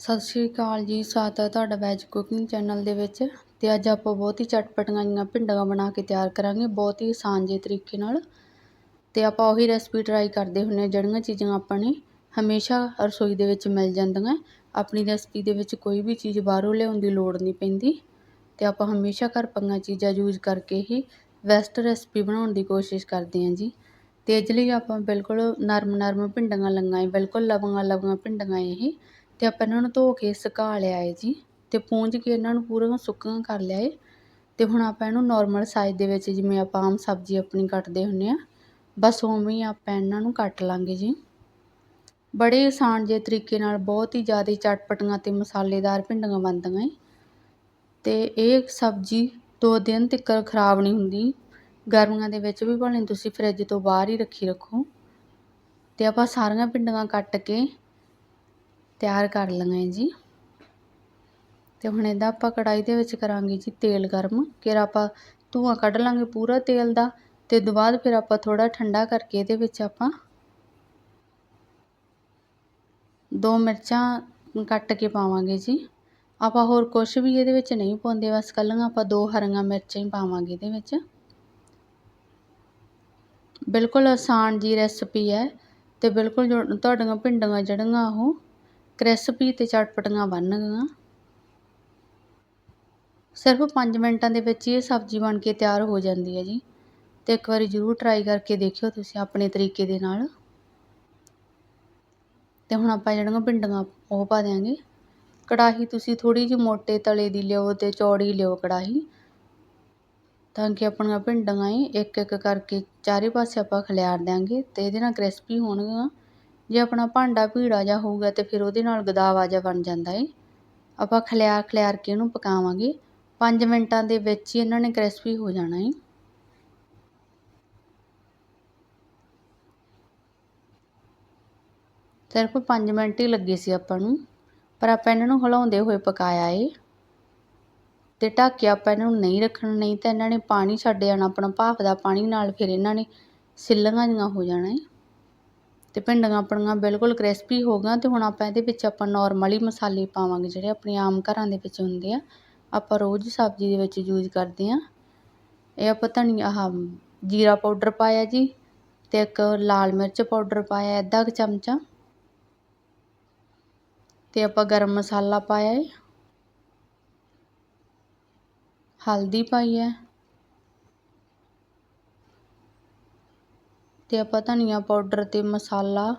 ਸਤਿ ਸ਼੍ਰੀ ਅਕਾਲ ਜੀ, ਸਵਾਗਤ ਹੈ ਤੁਹਾਡਾ ਵੈਜ ਕੁਕਿੰਗ ਚੈਨਲ ਦੇ ਵਿੱਚ। ਤੇ ਅੱਜ ਆਪਾਂ ਬਹੁਤ ਹੀ ਚਟਪਟੀਆਂ ਜੀਆਂ ਭਿੰਡੀਆਂ ਬਣਾ ਕੇ ਤਿਆਰ ਕਰਾਂਗੇ, ਬਹੁਤ ਹੀ ਆਸਾਨ ਜਿਹੇ ਤਰੀਕੇ ਨਾਲ। ਤੇ ਆਪਾਂ ਉਹੀ ਰੈਸਪੀ ਟਰਾਈ ਕਰਦੇ ਹੁੰਨੇ ਜਿਹੜੀਆਂ ਚੀਜ਼ਾਂ ਆਪਾਂ ਨੇ ਹਮੇਸ਼ਾ ਰਸੋਈ ਦੇ ਵਿੱਚ ਮਿਲ ਜਾਂਦੀਆਂ। ਆਪਣੀ ਰੈਸਪੀ ਦੇ ਵਿੱਚ ਕੋਈ ਵੀ ਚੀਜ਼ ਬਾਹਰੋਂ ਲਿਆਉਣ ਦੀ ਲੋੜ ਨਹੀਂ ਪੈਂਦੀ। ਤੇ ਆਪਾਂ ਹਮੇਸ਼ਾ ਘਰ ਪਈਆਂ ਚੀਜ਼ਾਂ ਯੂਜ਼ ਕਰਕੇ ਹੀ ਬੈਸਟ ਰੈਸਪੀ ਬਣਾਉਣ ਦੀ ਕੋਸ਼ਿਸ਼ ਕਰਦੇ ਹਾਂ ਜੀ। ਤੇ ਇਸ ਲਈ ਆਪਾਂ ਬਿਲਕੁਲ ਨਰਮ ਨਰਮ ਭਿੰਡੀਆਂ ਲੰਗਾ ਹੈ, ਬਿਲਕੁਲ ਲਵੰਗਾ ਲਵੰਗਾ ਭਿੰਡੀਆਂ ਇਹ ਅਤੇ ਆਪਾਂ ਇਹਨਾਂ ਨੂੰ ਧੋ ਕੇ ਸੁਕਾ ਲਿਆ ਹੈ ਜੀ ਅਤੇ ਪੂੰਝ ਕੇ ਇਹਨਾਂ ਨੂੰ ਪੂਰਾ ਸੁੱਕੀਆਂ ਕਰ ਲਿਆ ਏ। ਅਤੇ ਹੁਣ ਆਪਾਂ ਇਹਨੂੰ ਨੋਰਮਲ ਸਾਈਜ਼ ਦੇ ਵਿੱਚ ਜਿਵੇਂ ਆਪਾਂ ਆਮ ਸਬਜ਼ੀ ਆਪਣੀ ਕੱਟਦੇ ਹੁੰਦੇ ਹਾਂ ਬਸ ਉਵੇਂ ਹੀ ਆਪਾਂ ਇਹਨਾਂ ਨੂੰ ਕੱਟ ਲਾਂਗੇ ਜੀ। ਬੜੇ ਆਸਾਨ ਜੇ ਤਰੀਕੇ ਨਾਲ ਬਹੁਤ ਹੀ ਜ਼ਿਆਦਾ ਚਟਪਟੀਆਂ ਅਤੇ ਮਸਾਲੇਦਾਰ ਭਿੰਡੀਆਂ ਬਣਦੀਆਂ ਏ। ਅਤੇ ਇਹ ਸਬਜ਼ੀ ਦੋ ਦਿਨ ਤੱਕ ਖਰਾਬ ਨਹੀਂ ਹੁੰਦੀ। ਗਰਮੀਆਂ ਦੇ ਵਿੱਚ ਵੀ ਭਾਵੇਂ ਤੁਸੀਂ ਫਰਿੱਜ ਤੋਂ ਬਾਹਰ ਹੀ ਰੱਖੀ ਰੱਖੋ। ਅਤੇ ਆਪਾਂ ਸਾਰੀਆਂ ਭਿੰਡੀਆਂ ਕੱਟ ਕੇ ਤਿਆਰ ਕਰ ਲਈਆਂ ਜੀ। ਤੇ ਹੁਣ ਇਹਦਾ ਆਪਾਂ ਕੜਾਈ ਦੇ ਵਿੱਚ ਕਰਾਂਗੇ ਜੀ ਤੇਲ ਗਰਮ। ਫਿਰ ਆਪਾਂ ਧੂਆਂ ਕੱਢ ਲਾਂਗੇ ਪੂਰਾ ਤੇਲ ਦਾ ਤੇ ਤੋਂ ਬਾਅਦ ਫਿਰ ਆਪਾਂ ਥੋੜਾ ਠੰਡਾ ਕਰਕੇ ਇਹਦੇ ਵਿੱਚ ਆਪਾਂ ਦੋ ਮਿਰਚਾਂ ਕੱਟ ਕੇ ਪਾਵਾਂਗੇ ਜੀ। ਆਪਾਂ ਹੋਰ ਕੁਝ ਵੀ ਇਹਦੇ ਵਿੱਚ ਨਹੀਂ ਪਾਉਂਦੇ, ਬਸ ਕੱਲੀਆਂ ਆਪਾਂ ਦੋ ਹਰੀਆਂ ਮਿਰਚਾਂ ਹੀ ਪਾਵਾਂਗੇ ਇਹਦੇ ਵਿੱਚ। ਬਿਲਕੁਲ ਆਸਾਨ ਜੀ ਰੈਸਪੀ ਹੈ ਤੇ ਬਿਲਕੁਲ ਤੁਹਾਡੀਆਂ ਭਿੰਡੀਆਂ ਜਿਹੜੀਆਂ ਉਹ ਕ੍ਰਿਸਪੀ ਤੇ ਚਟਪਟੀਆਂ ਬਣਨਗੀਆਂ। ਸਿਰਫ 5 ਮਿੰਟਾਂ ਦੇ ਵਿੱਚ ਇਹ ਸਬਜ਼ੀ ਬਣ ਕੇ ਤਿਆਰ ਹੋ ਜਾਂਦੀ ਹੈ ਜੀ। ਤੇ ਇੱਕ ਵਾਰੀ ਜ਼ਰੂਰ ਟਰਾਈ ਕਰਕੇ ਦੇਖਿਓ ਤੁਸੀਂ ਆਪਣੇ ਤਰੀਕੇ ਦੇ ਨਾਲ। ਤੇ ਹੁਣ ਆਪਾਂ ਜਿਹੜੀਆਂ ਭਿੰਡੀਆਂ ਉਹ ਪਾ ਦਿਆਂਗੇ। ਕੜਾਹੀ ਤੁਸੀਂ ਥੋੜੀ ਜਿਹੀ ਮੋਟੇ ਤਲੇ ਦੀ ਲਿਓ ਤੇ ਚੌੜੀ ਲਿਓ ਕੜਾਹੀ। ਤਾਂ ਕਿ ਆਪਣੀਆਂ ਭਿੰਡੀਆਂ ਹੀ ਇੱਕ ਇੱਕ ਕਰਕੇ ਚਾਰੇ ਪਾਸੇ ਆਪਾਂ ਖਿਲਾਰ ਦਿਆਂਗੇ ਤੇ ਇਹਦੇ ਨਾਲ ਕ੍ਰਿਸਪੀ ਹੋਣਗੀਆਂ। ਜੇ ਆਪਣਾ ਭਾਂਡਾ ਭੀੜਾ ਜਿਹਾ ਹੋਊਗਾ ਤਾਂ ਫਿਰ ਉਹਦੇ ਨਾਲ ਗਦਾਵਾ ਜਿਹਾ ਬਣ ਜਾਂਦਾ ਏ। ਆਪਾਂ ਖਿਲਾਰ ਖਿਲਾਰ ਕੇ ਇਹਨੂੰ ਪਕਾਵਾਂਗੇ। ਪੰਜ ਮਿੰਟਾਂ ਦੇ ਵਿੱਚ ਹੀ ਇਹਨਾਂ ਨੇ ਕ੍ਰਿਸਪੀ ਹੋ ਜਾਣਾ ਏ। ਸਿਰਫ 5 ਮਿੰਟ ਹੀ ਲੱਗੇ ਸੀ ਆਪਾਂ ਨੂੰ, ਪਰ ਆਪਾਂ ਇਹਨਾਂ ਨੂੰ ਹਿਲਾਉਂਦੇ ਹੋਏ ਪਕਾਇਆ ਏ। ਤੇ ਢੱਕਿਆ ਆਪਾਂ ਇਹਨਾਂ ਨੂੰ ਨਹੀਂ ਰੱਖਣਾ, ਨਹੀਂ ਤਾਂ ਇਹਨਾਂ ਨੇ ਪਾਣੀ ਛੱਡ ਜਾਣਾ ਆਪਣਾ ਭਾਫ ਦਾ ਪਾਣੀ ਨਾਲ ਫਿਰ ਇਹਨਾਂ ਨੇ ਸਿੱਲੀਆਂ ਜੀਆਂ ਹੋ ਜਾਣਾ ਏ। ਅਤੇ ਭਿੰਡੀਆਂ ਆਪਣੀਆਂ ਬਿਲਕੁਲ ਕ੍ਰਿਸਪੀ ਹੋ ਗਈਆਂ ਅਤੇ ਹੁਣ ਆਪਾਂ ਇਹਦੇ ਵਿੱਚ ਆਪਾਂ ਨੋਰਮਲੀ ਮਸਾਲੇ ਪਾਵਾਂਗੇ, ਜਿਹੜੇ ਆਪਣੇ ਆਮ ਘਰਾਂ ਦੇ ਵਿੱਚ ਹੁੰਦੇ ਆ। ਆਪਾਂ ਰੋਜ਼ ਸਬਜ਼ੀ ਦੇ ਵਿੱਚ ਯੂਜ਼ ਕਰਦੇ ਹਾਂ। ਇਹ ਆਪਾਂ ਧਨੀਆ, ਆਹ ਜੀਰਾ ਪਾਊਡਰ ਪਾਇਆ ਜੀ ਅਤੇ ਇੱਕ ਲਾਲ ਮਿਰਚ ਪਾਊਡਰ ਪਾਇਆ, ਅੱਧਾ ਕੁ ਚਮਚਾ। ਅਤੇ ਆਪਾਂ ਗਰਮ ਮਸਾਲਾ ਪਾਇਆ ਹੈ ਹਲਦੀ ਪਾਈ ਹੈ। ਤੇ ਆਪਾਂ ਧਨੀਆ ਪਾਊਡਰ ਅਤੇ ਮਸਾਲਾ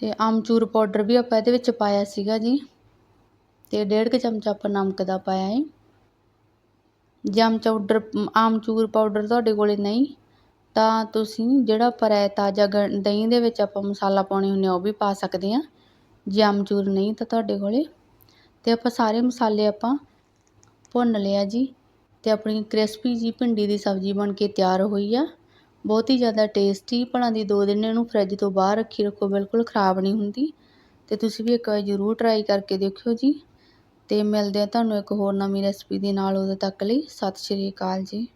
ਅਤੇ ਆਮਚੂਰ ਪਾਊਡਰ ਵੀ ਆਪਾਂ ਇਹਦੇ ਵਿੱਚ ਪਾਇਆ ਸੀਗਾ ਜੀ। ਅਤੇ ਡੇਢ ਕੁ ਚਮਚਾ ਆਪਾਂ ਨਮਕ ਦਾ ਪਾਇਆ ਹੈ ਜਮ ਪਾਊਡਰ ਆਮਚੂਰ ਪਾਊਡਰ ਤੁਹਾਡੇ ਕੋਲੇ ਨਹੀਂ, ਤਾਂ ਤੁਸੀਂ ਜਿਹੜਾ ਪਰ ਤਾਜ਼ਾ ਦਹੀਂ ਦੇ ਵਿੱਚ ਆਪਾਂ ਮਸਾਲਾ ਪਾਉਣੇ ਹੁੰਦੇ ਆ ਉਹ ਵੀ ਪਾ ਸਕਦੇ ਆ। ਜੇ ਆਮਚੂਰ ਨਹੀਂ ਤਾਂ ਤੁਹਾਡੇ ਕੋਲੇ। ਅਤੇ ਆਪਾਂ ਸਾਰੇ ਮਸਾਲੇ ਆਪਾਂ ਭੁੰਨ ਲਿਆ ਜੀ। ਅਤੇ ਆਪਣੀ ਕ੍ਰਿਸਪੀ ਜੀ ਭਿੰਡੀ ਦੀ ਸਬਜ਼ੀ ਬਣ ਕੇ ਤਿਆਰ ਹੋਈ ਆ। ਬਹੁਤ ਹੀ ਜ਼ਿਆਦਾ ਟੇਸਟੀ ਭਲਾ ਦੀ ਦੋ ਦਿਨ ਇਹਨੂੰ ਫਰਿੱਜ ਤੋਂ ਬਾਹਰ ਰੱਖੀ ਰੱਖੋ, ਬਿਲਕੁਲ ਖ਼ਰਾਬ ਨਹੀਂ ਹੁੰਦੀ। ਤੇ ਤੁਸੀਂ ਵੀ ਇੱਕ ਵਾਰ ਜ਼ਰੂਰ ਟਰਾਈ ਕਰਕੇ ਦੇਖਿਓ ਜੀ। ਤੇ ਮਿਲਦੇ ਆ ਤੁਹਾਨੂੰ ਇੱਕ ਹੋਰ ਨਵੀਂ ਰੈਸਪੀ ਦੇ ਨਾਲ ਉਦੋਂ ਤੱਕ ਲਈ। ਸਤਿ ਸ਼੍ਰੀ ਅਕਾਲ ਜੀ।